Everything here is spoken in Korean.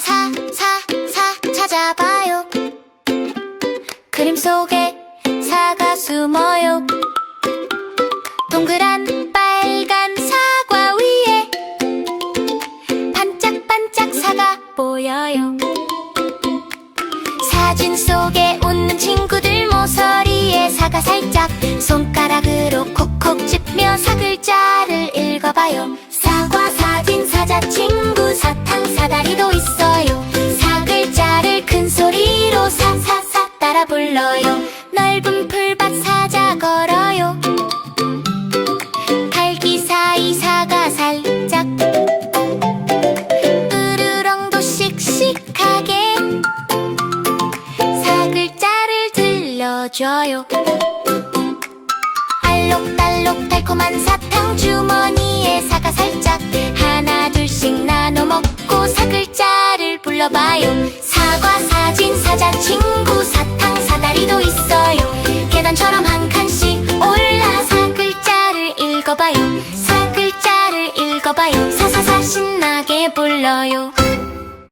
사, 사, 사, 사 찾아봐요. 그림 속에 사가 숨어요. 동그란 빨간 사과 위에 반짝반짝 사가 보여요. 사진 속에 웃는 친구들 모서리에 사가 살짝 손가락으로 콕콕 짚며 사 글자 불러요. 넓은 풀밭 사자 걸어요. 갈기 사이 사가 살짝. 으르렁도 씩씩하게. 사 글자를 들려줘요. 알록달록 달콤한 사탕 주머니에 사과 살짝. 하나 둘씩 나눠 먹고 사 글자를 불러봐요 읽어봐요. 사사사 신나게 불러요